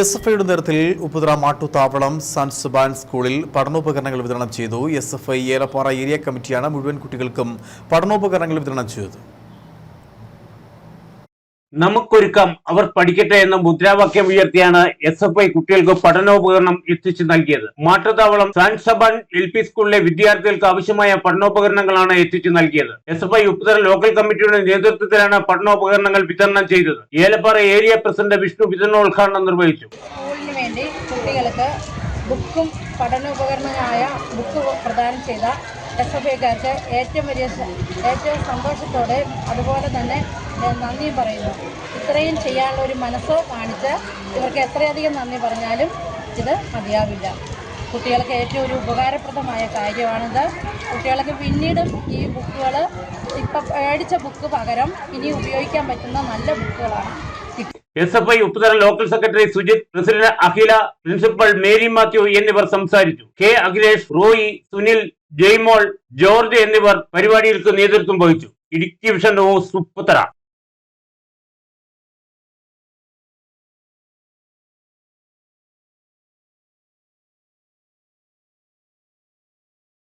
S F ഐയുടെ നേതൃത്വത്തിൽ Upputhara മാട്ടുത്താവളം sun സുബാൻ സ്കൂളിൽ പഠനോപകരണങ്ങൾ വിതരണം ചെയ്തു. S F I Elappara area കമ്മിറ്റിയാണ് മുഴുവൻ കുട്ടികൾക്കും പഠനോപകരണങ്ങൾ വിതരണം ചെയ്തത്. നമുക്കൊരുക്കാം. അവർ പഠിക്കട്ടെ എന്ന മുദ്രാവാക്യം ഉയർത്തിയാണ് എസ് എഫ് ഐ കുട്ടികൾക്ക് പഠനോപകരണം എത്തിച്ചു നൽകിയത്. മാട്ടത്താവളം സാന്റ് സബാൻ എൽ പി സ്കൂളിലെ വിദ്യാർത്ഥികൾക്ക് ആവശ്യമായ പഠനോപകരണങ്ങളാണ് എത്തിച്ചു നൽകിയത്. S F I Upputhara local കമ്മിറ്റിയുടെ നേതൃത്വത്തിലാണ് പഠനോപകരണങ്ങൾ വിതരണം ചെയ്തത്. ഏലപ്പാറ ഏരിയ പ്രസിഡന്റ് വിഷ്ണു വിതരണോദ്ഘാടനം നിർവഹിച്ചു. സ്കൂളിന് വേണ്ടി കുട്ടികൾക്ക് ബുക്കും പഠനോപകരണങ്ങളായ ബുക്ക് പ്രദാനം ചെയ്ത എസ് എഫ് ഐക്കാർക്ക് ഏറ്റവും വലിയ ഏറ്റവും സന്തോഷത്തോടെ അതുപോലെ തന്നെ നന്ദി നന്ദിയും പറയുന്നു. ഇത്രയും ചെയ്യാനുള്ള ഒരു മനസ്സോ കാണിച്ച് ഇവർക്ക് എത്രയധികം നന്ദി പറഞ്ഞാലും ഇത് മതിയാവില്ല. കുട്ടികൾക്ക് ഏറ്റവും ഒരു ഉപകാരപ്രദമായ കാര്യമാണിത്. കുട്ടികൾക്ക് പിന്നീടും ഈ ബുക്കുകൾ ഇപ്പം മേടിച്ച ബുക്ക് പകരം ഇനി ഉപയോഗിക്കാൻ പറ്റുന്ന നല്ല ബുക്കുകളാണ്. S F I Upputhara local secretary Sujith president Akhila principal Mary Mathew എന്നിവർ സംസാരിച്ചു. കെ അഖിലേഷ് റോയി സുനിൽ ജയ്മോൾ ജോർജ് എന്നിവർ പരിപാടികൾക്ക് നേതൃത്വം വഹിച്ചു. Idukki vision news Upputhara.